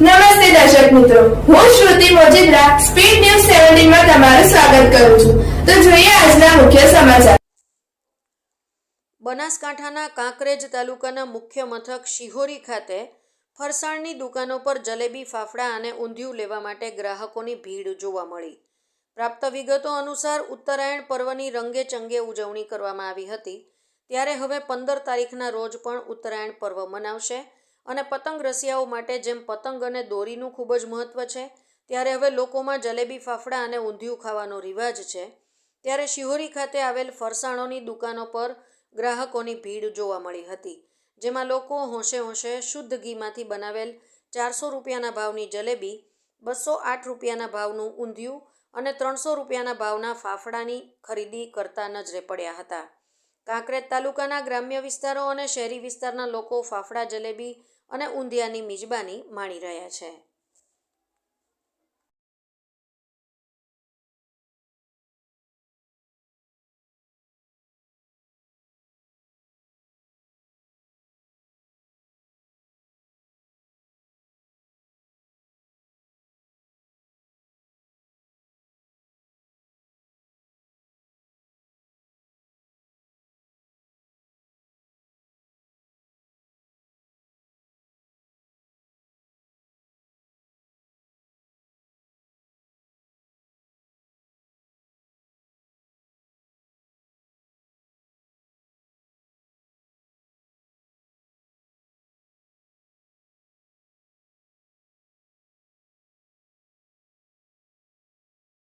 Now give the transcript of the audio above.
નમસ્તે દર્શક મિત્રો. હું શ્રુતિ મોજીદ્રા સ્પીડ ન્યૂઝ સેવન્ટીનમાં તમારું સ્વાગત કરું છું. તો જોઈએ આજના મુખ્ય સમાચાર. બનાસકાંઠાના કાંકરેજ તાલુકાના મુખ્ય મથક શિહોરી ખાતે ફરસાણની દુકાનો પર જલેબી, ફાફડા અને ઊંધિયું લેવા માટે ગ્રાહકોની ભીડ જોવા મળી. પ્રાપ્ત વિગતો અનુસાર ઉત્તરાયણ પર્વની રંગે ચંગે ઉજવણી કરવામાં આવી હતી. ત્યારે હવે પંદર તારીખના રોજ પણ ઉત્તરાયણ પર્વ મનાવશે. અને પતંગ રસિયાઓ માટે જેમ પતંગ અને દોરીનું ખૂબ જ મહત્ત્વ છે, ત્યારે હવે લોકોમાં જલેબી, ફાફડા અને ઊંધિયું ખાવાનો રિવાજ છે. ત્યારે શિહોરી ખાતે આવેલ ફરસાણોની દુકાનો પર ગ્રાહકોની ભીડ જોવા મળી હતી, જેમાં લોકો હોંશે હોંશે શુદ્ધ ઘીમાંથી બનાવેલ ચારસો રૂપિયાના ભાવની જલેબી, બસો આઠ રૂપિયાના ભાવનું ઊંધિયું અને ત્રણસો રૂપિયાના ભાવના ફાફડાની ખરીદી કરતા નજરે પડ્યા હતા. કાંકરેજ તાલુકાના ગ્રામ્ય વિસ્તારો અને શહેરી વિસ્તારના લોકો ફાફડા જલેબી અને ઊંધિયાની મિજબાની માણી રહ્યા છે.